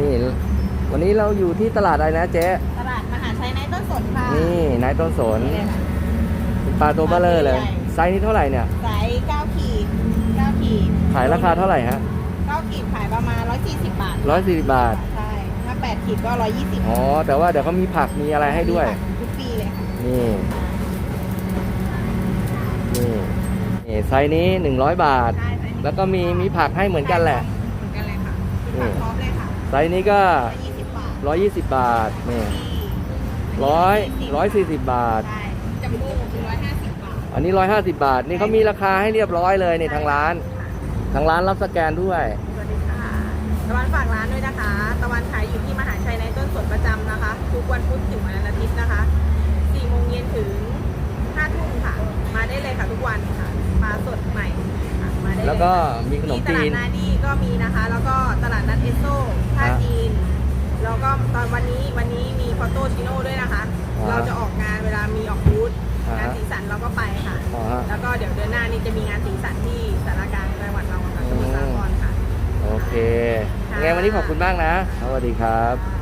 นี่วันนี้เราอยู่ที่ตลาดอะไรนะเจ๊ตลาดมหาชัยในต้นสนค่ะนี่นายต้นสนนี่เลยค่ะเป็นปลาตัวเบลเลอร์เลยใหญ่ไซส์นี้เท่าไหร่เนี่ยไซส์9ขีด9ขีดขายราคาเท่าไหร่ฮะ9ขีดขายประมาณ140บาทร้อยสี่สิบบาทใช่ถ้า8ขีดก็120อ๋อแต่ว่าเดี๋ยวเขามีผักมีอะไรให้ด้วยทุกปีเลยค่ะนี่นี่นี่ไซส์นี้หนึ่งร้อยบาทใช่ไซส์นี้แล้วก็มีมีผักให้เหมือนกันแหละเหมือนกันเลยค่ะมีผักพร้อมเลยค่ะ ไซส์นี้ก็ 120 บาทร้อยยี่สิบบาทนี่ที่ร้อยร้อยสี่สิบบาท ใช่จัมโบ้คือ150 บาท อันนี้ร้อยห้าสิบบาท นี่เขามีราคาให้เรียบร้อยเลยในทางร้าน ทางร้านรับสแกนด้วย สวัสดีค่ะ ตะวันฝากร้านด้วยนะคะ ตะวันขายอยู่ที่มหาชัยในต้นสนประจำนะคะ ทุกวันพุธถึงวันอาทิตย์นะคะ4โมงเย็นถึง5ทุ่มค่ะ มาได้เลยค่ะทุกวันค่ะปลาสดใหม่ค่ะมาได้เยแล้วก็มีขนมที่ตจีลาดนนาดีก็มีนะคะ แล้วก็ตลาดนัดเอสโซท่า ฮะ จีน แล้วก็ตอนวันนี้วันนี้มีฟอโตชิโน่ด้วยนะคะ อ่าเราจะออกงานเวลามีออกบูธอ่าฮะงานสีสันเราก็ไปค่ะอ๋อฮะ แล้วก็เดี๋ยวเดือนหน้านี้จะมีงานสีสันที่สารกลางจังหวัดเราค่ะสมุทรสาครค่ะ โอเคยังไงวันนี้ขอบคุณมากนะ สวัสดีครับ ค่ะ